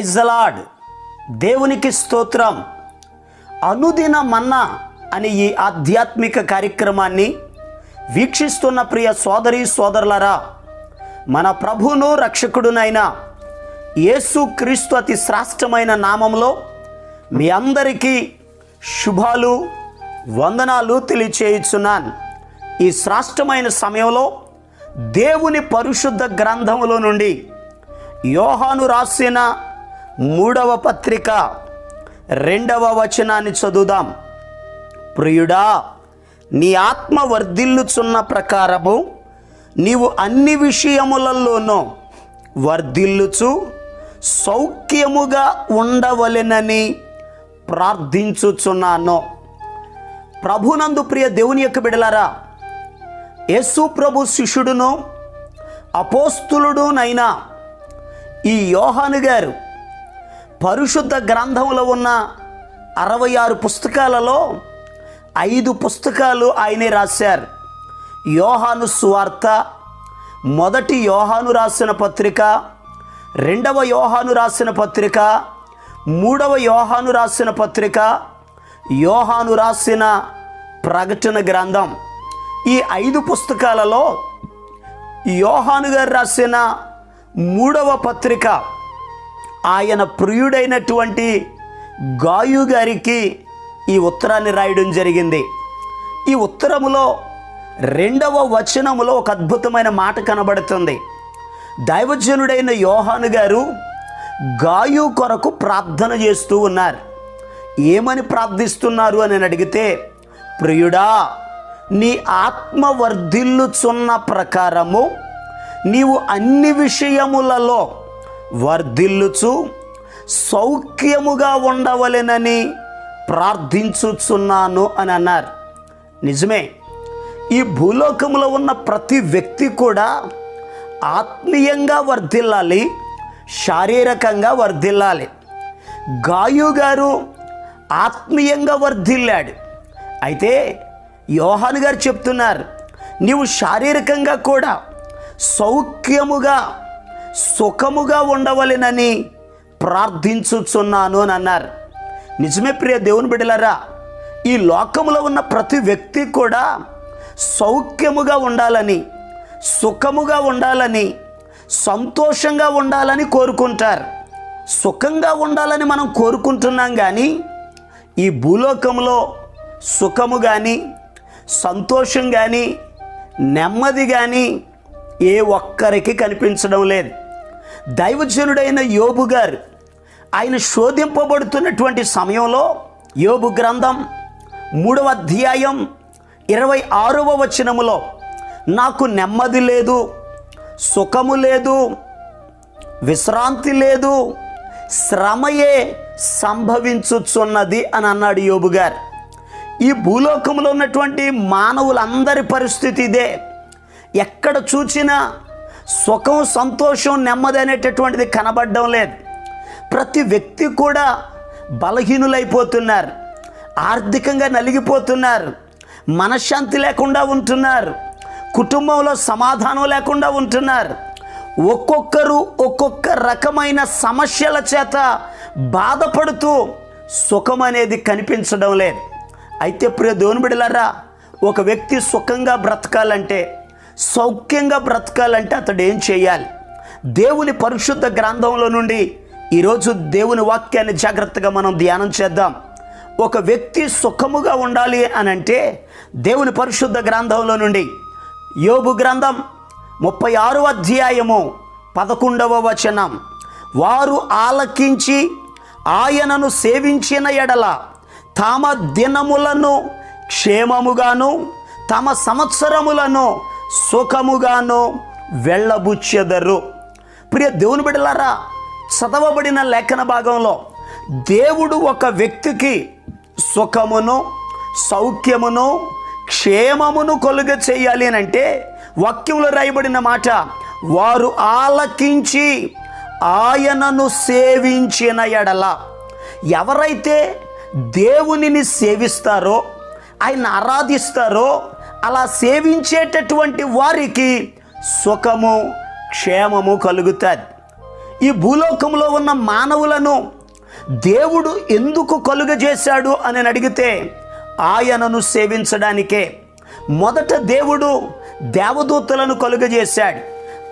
ప్రైజలాడ్ దేవునికి స్తోత్రం. అనుదిన మన్నా అని ఈ ఆధ్యాత్మిక కార్యక్రమాన్ని వీక్షిస్తున్న ప్రియ సోదరి సోదరులరా మన ప్రభును రక్షకుడునైన యేసు క్రీస్తు అతి శ్రేష్టమైన నామంలో మీ అందరికీ శుభాలు వందనాలు తెలియచేయుచున్నాను. ఈ శ్రాష్టమైన సమయంలో దేవుని పరిశుద్ధ గ్రంథములో నుండి యోహాను రాసిన మూడవ పత్రిక రెండవ వచనాన్ని చదువుదాం. ప్రియుడా నీ ఆత్మ వర్ధిల్లుచున్న ప్రకారము నీవు అన్ని విషయములలోనూ వర్ధిల్లుచు సౌఖ్యముగా ఉండవలెనని ప్రార్థించుచున్నాను. ప్రభునందు ప్రియ దేవుని యొక్క బిడలారా యేసు ప్రభు శిష్యుడును అపోస్తులుడునైనా ఈ యోహాను గారు పరిశుద్ధ గ్రంథంలో ఉన్న అరవై ఆరు పుస్తకాలలో ఐదు పుస్తకాలు ఆయనే రాశారు. యోహాను సువార్త మొదటి యోహాను రాసిన పత్రిక రెండవ యోహాను రాసిన పత్రిక మూడవ యోహాను రాసిన పత్రిక యోహాను రాసిన ప్రకటన గ్రంథం. ఈ ఐదు పుస్తకాలలో యోహాను గారు రాసిన మూడవ పత్రిక ఆయన ప్రియుడైనటువంటి గాయు గారికి ఈ ఉత్తరాన్ని రాయడం జరిగింది. ఈ ఉత్తరములో రెండవ వచనములో ఒక అద్భుతమైన మాట కనబడుతుంది. దైవజనుడైన యోహాను గారు గాయు కొరకు ప్రార్థన చేస్తూ ఉన్నారు. ఏమని ప్రార్థిస్తున్నారు అని అడిగితే ప్రియుడా నీ ఆత్మ వర్ధిల్లుచున్న ప్రకారము నీవు అన్ని విషయములలో వర్ధిల్లుచు సౌఖ్యముగా ఉండవలెనని ప్రార్థించుచున్నాను అని అన్నారు. నిజమే ఈ భూలోకంలో ఉన్న ప్రతి వ్యక్తి కూడా ఆత్మీయంగా వర్ధిల్లాలి శారీరకంగా వర్ధిల్లాలి. గాయు గారు ఆత్మీయంగా వర్ధిల్లాడు. అయితే యోహాన్ గారు చెప్తున్నారు నీవు శారీరకంగా కూడా సౌఖ్యముగా సుఖముగా ఉండవలెనని ప్రార్థించుచున్నాను అని అన్నారు. నిజమే ప్రియ దేవుని బిడ్డలారా ఈ లోకంలో ఉన్న ప్రతి వ్యక్తి కూడా సౌఖ్యముగా ఉండాలని సుఖముగా ఉండాలని సంతోషంగా ఉండాలని కోరుకుంటారు. సుఖంగా ఉండాలని మనం కోరుకుంటున్నాం కానీ ఈ భూలోకంలో సుఖము కానీ సంతోషం కానీ నెమ్మది కానీ ఏ ఒక్కరికి కనిపించడం లేదు. దైవజనుడైన యోబు గారు ఆయన శోధింపబడుతున్నటువంటి సమయంలో యోబు గ్రంథం మూడవ అధ్యాయం ఇరవై ఆరవ వచనములో నాకు నెమ్మది లేదు సుఖము లేదు విశ్రాంతి లేదు శ్రమయే సంభవించుచున్నది అని అన్నాడు యోబు గారు. ఈ భూలోకంలో ఉన్నటువంటి మానవులందరి పరిస్థితి ఇదే. ఎక్కడ చూచినా సుఖం సంతోషం నెమ్మది అనేటటువంటిది కనబడడం లేదు. ప్రతి వ్యక్తి కూడా బలహీనులైపోతున్నారు. ఆర్థికంగా నలిగిపోతున్నారు. మనశ్శాంతి లేకుండా ఉంటున్నారు. కుటుంబంలో సమాధానం లేకుండా ఉంటున్నారు. ఒక్కొక్కరు ఒక్కొక్క రకమైన సమస్యల చేత బాధపడుతూ సుఖం అనేది కనిపించడం లేదు. అయితే ప్రియ దేవుని బిడలారా ఒక వ్యక్తి సుఖంగా బ్రతకాలంటే సౌఖ్యంగా బ్రతకాలంటే అతడు ఏం చేయాలి? దేవుని పరిశుద్ధ గ్రంథంలో నుండి ఈరోజు దేవుని వాక్యాన్ని జాగ్రత్తగా మనం ధ్యానం చేద్దాం. ఒక వ్యక్తి సుఖముగా ఉండాలి అని అంటే దేవుని పరిశుద్ధ గ్రంథంలో నుండి యోగు గ్రంథం ముప్పై ఆరు అధ్యాయము పదకొండవ వచనం వారు ఆలకించి ఆయనను సేవించిన ఎడల తమ దినములను క్షేమముగాను తమ సంవత్సరములను సుఖముగాను వెళ్ళబుచ్చెదరు. ప్రియ దేవుని బిడలారా చదవబడిన లేఖన భాగంలో దేవుడు ఒక వ్యక్తికి సుఖమును సౌఖ్యమును క్షేమమును కొలుగ చేయాలి అని అంటే వాక్యంలో రాయబడిన మాట వారు ఆలకించి ఆయనను సేవించిన ఎడల. ఎవరైతే దేవునిని సేవిస్తారో ఆయన ఆరాధిస్తారో అలా సేవించేటటువంటి వారికి సుఖము క్షేమము కలుగుతుంది. ఈ భూలోకంలో ఉన్న మానవులను దేవుడు ఎందుకు కలుగజేశాడు అని అడిగితే ఆయనను సేవించడానికే. మొదట దేవుడు దేవదూతలను కలుగజేశాడు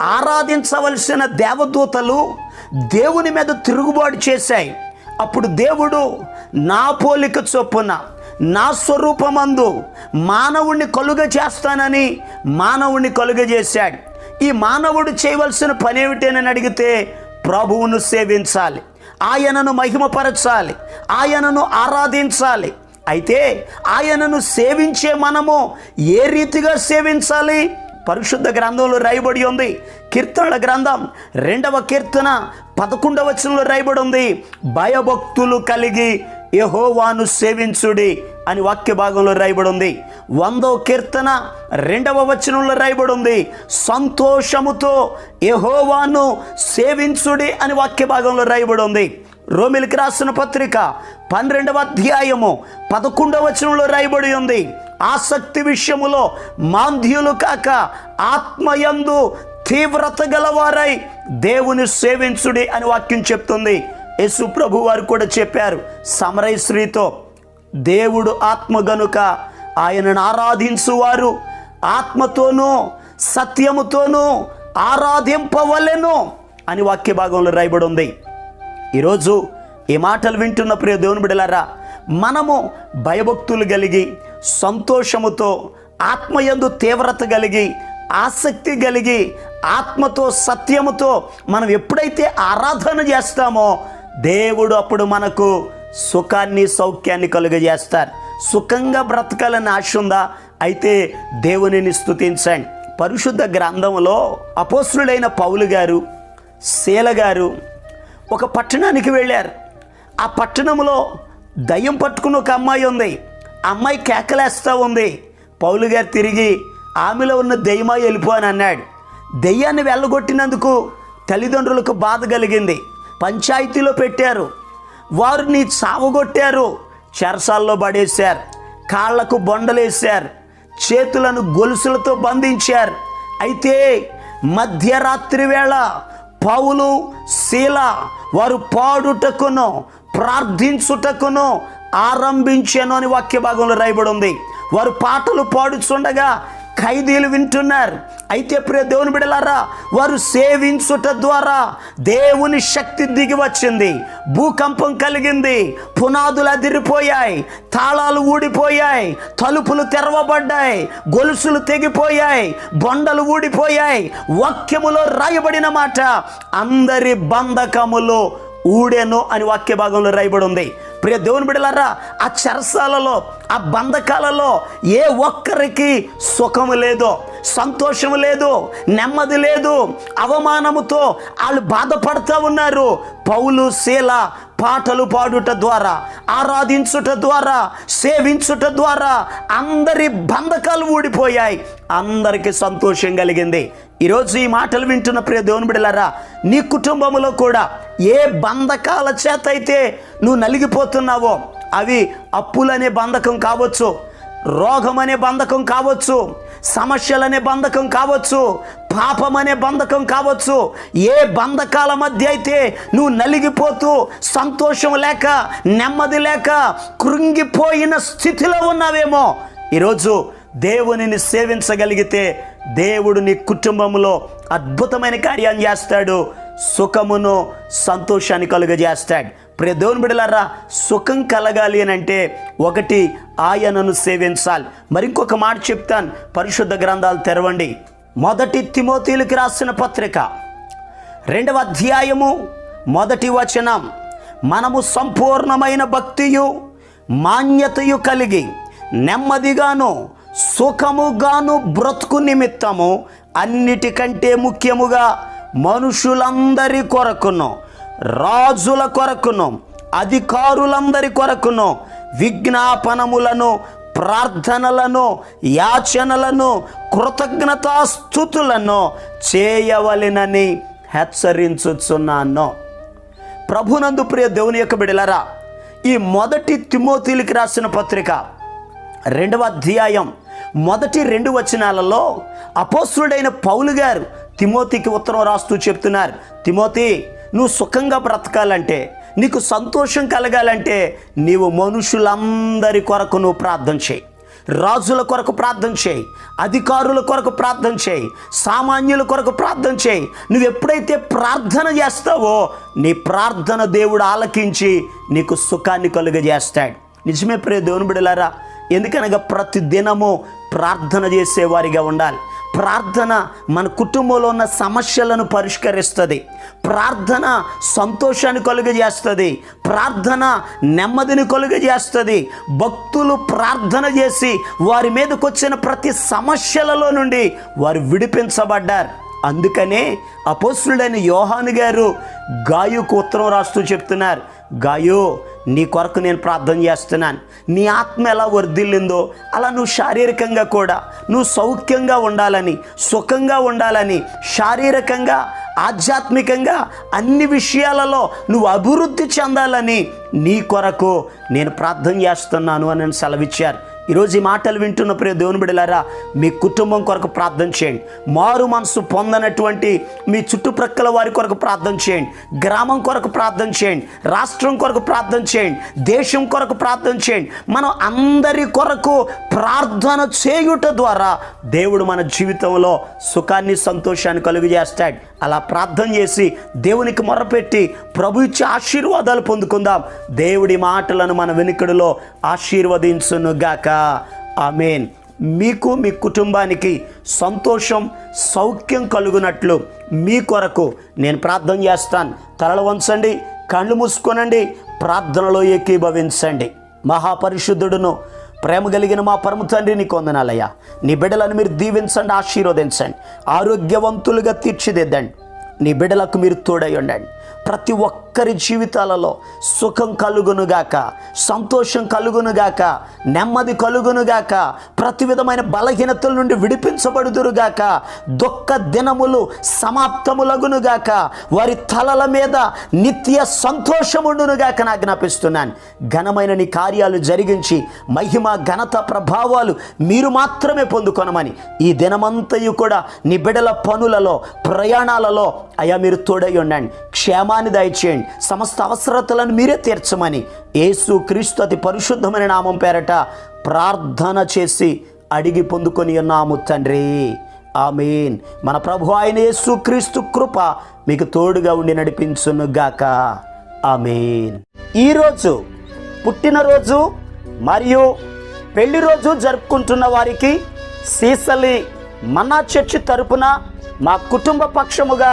ఆరాధించవలసిన దేవదూతలు దేవుని మీద తిరుగుబాటు చేశాయి. అప్పుడు దేవుడు నా పోలిక చొప్పున నా స్వరూపమందు మానవుణ్ణి కలుగ చేస్తానని మానవుణ్ణి కలుగ చేశాడు. ఈ మానవుడు చేయవలసిన పని ఏమిటేనని అడిగితే ప్రభువును సేవించాలి. ఆయనను మహిమపరచాలి. ఆయనను ఆరాధించాలి. అయితే ఆయనను సేవించే మనము ఏ రీతిగా సేవించాలి? పరిశుద్ధ గ్రంథంలో రాయబడి ఉంది. కీర్తనల గ్రంథం రెండవ కీర్తన పదకొండవ వచనంలో రాయబడి ఉంది. భయభక్తులు కలిగి యహోవాను సేవించుడి అని వాక్య భాగంలో రాయబడి ఉంది వందో కీర్తన రెండవ వచనంలో రాయబడి ఉంది సంతోషముతో యహోవాను సేవించుడి అని వాక్య భాగంలో రాయబడి ఉంది రోమిలికి రాసిన పత్రిక పన్నెండవ అధ్యాయము పదకొండవ వచనంలో రాయబడి ఉంది. ఆసక్తి విషయములో మాంధ్యులు కాక ఆత్మయందు తీవ్రత గలవారై దేవుని సేవించుడి అని వాక్యం చెప్తుంది. యేసు ప్రభు వారు కూడా చెప్పారు సమరయశ్రీతో దేవుడు ఆత్మ గనుక ఆయనను ఆరాధించువారు. ఆత్మతోనూ సత్యముతోనూ ఆరాధింపవలెను అని వాక్య భాగంలో రాయబడి ఉంది. ఈరోజు ఈ మాటలు వింటున్న ప్రియ దేవుని బిడలారా మనము భయభక్తులు కలిగి సంతోషముతో ఆత్మయందు తీవ్రత కలిగి ఆసక్తి కలిగి ఆత్మతో సత్యముతో మనం ఎప్పుడైతే ఆరాధన చేస్తామో దేవుడు అప్పుడు మనకు సుఖాన్ని సౌఖ్యాన్ని కలుగజేస్తారు. సుఖంగా బ్రతకాలని ఆశ ఉందా? అయితే దేవునిని స్థుతించండి పరిశుద్ధ గ్రంథంలో అపోస్తుడైన పౌలు గారు శీల గారు ఒక పట్టణానికి వెళ్ళారు. ఆ పట్టణంలో దయ్యం పట్టుకున్న ఒక అమ్మాయి ఉంది. అమ్మాయి కేకలేస్తూ ఉంది. పౌలు గారు తిరిగి ఆమెలో ఉన్న దెయ్యమా? వెళ్ళిపో అని అన్నాడు. దెయ్యాన్ని వెళ్ళగొట్టినందుకు తల్లిదండ్రులకు బాధ కలిగింది. పంచాయతీలో పెట్టారు. వారిని చావగొట్టారు. చెరసాల్లో పడేశారు. కాళ్ళకు బొండలేశారు. చేతులను గొలుసులతో బంధించారు. అయితే మధ్యరాత్రి వేళ పౌలు శీల వారు పాడుటకును ప్రార్థించుటకును ఆరంభించాను అని వాక్య భాగంలో రాయబడి ఉంది. వారు పాటలు పాడుచుండగా ఖైదీలు వింటున్నారు. అయితే ప్రియ దేవుని బిడలారా వారు సేవించుట ద్వారా దేవుని శక్తి దిగి వచ్చింది. భూకంపం కలిగింది. పునాదులు అదిరిపోయాయి. తాళాలు ఊడిపోయాయి. తలుపులు తెరవబడ్డాయి. గొలుసులు తెగిపోయాయి. బొండలు ఊడిపోయాయి. వాక్యములో రాయబడిన మాట అందరి బంధకములు ఊడెను అని వాక్య భాగంలో రాయబడి ఉంది ప్రియ దేవుని బిడలారా ఆ చరసాలలో ఆ బంధకాలలో ఏ ఒక్కరికి సుఖము లేదు సంతోషము లేదు నెమ్మది లేదు అవమానముతో వాళ్ళు బాధపడుతూ ఉన్నారు. పౌలు శీల పాటలు పాడుట ద్వారా ఆరాధించుట ద్వారా సేవించుట ద్వారా అందరి బంధకాలు ఊడిపోయాయి. అందరికీ సంతోషం కలిగింది. ఈరోజు ఈ మాటలు వింటున్న ప్రియ దేవుని బిడలారా నీ కుటుంబంలో కూడా ఏ బంధకాల చేత అయితే నువ్వు నలిగిపోతున్నావో అవి అప్పులనే బంధకం కావచ్చు రోగం అనే బంధకం కావచ్చు సమస్యలనే బంధకం కావచ్చు పాపం అనే బంధకం కావచ్చు ఏ బంధకాల మధ్య అయితే నువ్వు నలిగిపోతూ సంతోషం లేక నెమ్మది లేక కృంగిపోయిన స్థితిలో ఉన్నావేమో ఈరోజు దేవునిని సేవించగలిగితే దేవుడు నీ కుటుంబంలో అద్భుతమైన కార్యాన్ని చేస్తాడు సుఖమును సంతోషాన్ని కలుగజేస్తాడు. ప్రియ దేవుని బిడలారా సుఖం కలగాలి అని అంటే ఒకటి ఆయనను సేవించాలి. మరింకొక మాట చెప్తాను పరిశుద్ధ గ్రంథాలు తెరవండి. మొదటి తిమోతీలకు రాసిన పత్రిక రెండవ అధ్యాయము మొదటి వచనం. మనము సంపూర్ణమైన భక్తియు మాన్యతయు కలిగి నెమ్మదిగాను సుఖముగాను బ్రతుకు నిమిత్తము అన్నిటికంటే ముఖ్యముగా మనుషులందరి కొరకును రాజుల కొరకును అధికారులందరి కొరకును విజ్ఞాపనములను ప్రార్థనలను యాచనలను కృతజ్ఞతాస్థుతులను చేయవలెనని హెచ్చరించుచున్నాను. ప్రభునందు ప్రియ దేవుని యొక్క బిడలరా ఈ మొదటి తిమోతిలికి రాసిన పత్రిక రెండవ అధ్యాయం మొదటి రెండు వచనాలలో అపోసుడైన పౌలు గారు తిమోతికి ఉత్తరం రాస్తూ చెప్తున్నారు. తిమోతి నువ్వు సుఖంగా బ్రతకాలంటే నీకు సంతోషం కలగాలంటే నీవు మనుషులందరి కొరకు నువ్వు ప్రార్థన చేయి. రాజుల కొరకు ప్రార్థన చేయి అధికారుల కొరకు ప్రార్థన చేయి సామాన్యుల కొరకు ప్రార్థన చేయి. నువ్వు ఎప్పుడైతే ప్రార్థన చేస్తావో నీ ప్రార్థన దేవుడు ఆలకించి నీకు సుఖాన్ని కలుగజేస్తాడు. నిజమే ప్రియ దేవుని బిడలారా ఎందుకనగా ప్రతి దినము ప్రార్థన చేసేవారిగా ఉండాలి. ప్రార్థన మన కుటుంబంలో ఉన్న సమస్యలను పరిష్కరిస్తుంది. ప్రార్థన సంతోషాన్ని కలుగజేస్తుంది. ప్రార్థన నెమ్మదిని కలుగజేస్తుంది. భక్తులు ప్రార్థన చేసి వారి మీదకు వచ్చిన ప్రతి సమస్యలలో నుండి వారు విడిపించబడ్డారు. అందుకనే అపోసుడైన యోహాను గారు గాయుకు ఉత్తరం రాస్తూ చెప్తున్నారు. గాయో నీ కొరకు నేను ప్రార్థన చేస్తున్నాను. నీ ఆత్మ ఎలా వర్ధిల్లిందో అలా నువ్వు శారీరకంగా కూడా నువ్వు సౌఖ్యంగా ఉండాలని సుఖంగా ఉండాలని శారీరకంగా ఆధ్యాత్మికంగా అన్ని విషయాలలో నువ్వు అభివృద్ధి చెందాలని నీ కొరకు నేను ప్రార్థన చేస్తున్నాను అని సెలవిచ్చారు. ఈరోజు ఈ మాటలు వింటున్న ప్రియ దేవుని బిడలారా మీ కుటుంబం కొరకు ప్రార్థన చేయండి. మారు మనసు పొందనటువంటి మీ చుట్టుప్రక్కల వారి కొరకు ప్రార్థన చేయండి. గ్రామం కొరకు ప్రార్థన చేయండి. రాష్ట్రం కొరకు ప్రార్థన చేయండి. దేశం కొరకు ప్రార్థన చేయండి. మనం అందరి కొరకు ప్రార్థన చేయుట ద్వారా దేవుడు మన జీవితంలో సుఖాన్ని సంతోషాన్ని కలుగు చేస్తాడు అలా ప్రార్థన చేసి దేవునికి మొరపెట్టి ప్రభు ఇచ్చే ఆశీర్వాదాలు పొందుకుందాం. దేవుడి మాటలను మన వెనుకడిలో ఆశీర్వదించునుగాక. ఆమెన్. మీకు మీ కుటుంబానికి సంతోషం సౌఖ్యం కలుగునట్లు మీ కొరకు నేను ప్రార్థన చేస్తాను. తలలు వంచండి కళ్ళు మూసుకోనండి ప్రార్థనలో ఏకీభవించండి. మహాపరిశుద్ధుడును ప్రేమ కలిగిన మా పరమ తండ్రి నీకు వందనాలయ్యా. నీ బిడ్డలను మీరు దీవించండి ఆశీర్వదించండి. ఆరోగ్యవంతులుగా తీర్చిదిద్దండి. నీ బిడ్డలకు మీరు తోడై ఉండండి. ప్రతి ఒక్కరి జీవితాలలో సుఖం కలుగునుగాక సంతోషం కలుగునుగాక నెమ్మది కలుగునుగాక ప్రతి విధమైన బలహీనతల నుండి విడిపించబడుదురుగాక దుఃఖ దినములు సమాప్తములగునుగాక వారి తలల మీద నిత్య సంతోషముండునుగాక నా జ్ఞాపిస్తున్నాను ఘనమైన నీ కార్యాలు జరిగించి మహిమ ఘనత ప్రభావాలు మీరు మాత్రమే పొందుకొనమని ఈ దినమంతయు కూడా నీ బిడల పనులలో ప్రయాణాలలో అయా మీరు తోడై ఉండండి. క్షేమాన్ని దయచేయండి. సమస్త అవసరతలను మీరే తీర్చమని యేసు క్రీస్తు అతి పరిశుద్ధమైన నామం పేరట ప్రార్థన చేసి అడిగి పొందుకొని ఉన్నాము తండ్రి. ఆమెన్. మన ప్రభు ఆయన యేసు క్రీస్తు కృప మీకు తోడుగా ఉండి నడిపించునుగాక ఆమెన్. ఈరోజు పుట్టినరోజు మరియు పెళ్ళి రోజు జరుపుకుంటున్న వారికి సీసలి మన్నా చర్చి తరపున మా కుటుంబ పక్షముగా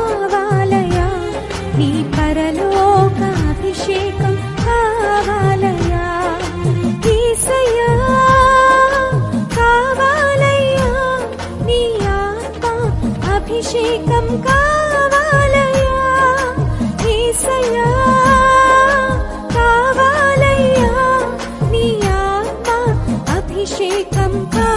अभिषेकं कावालया। कामानया कावालया निया अभिषेकं का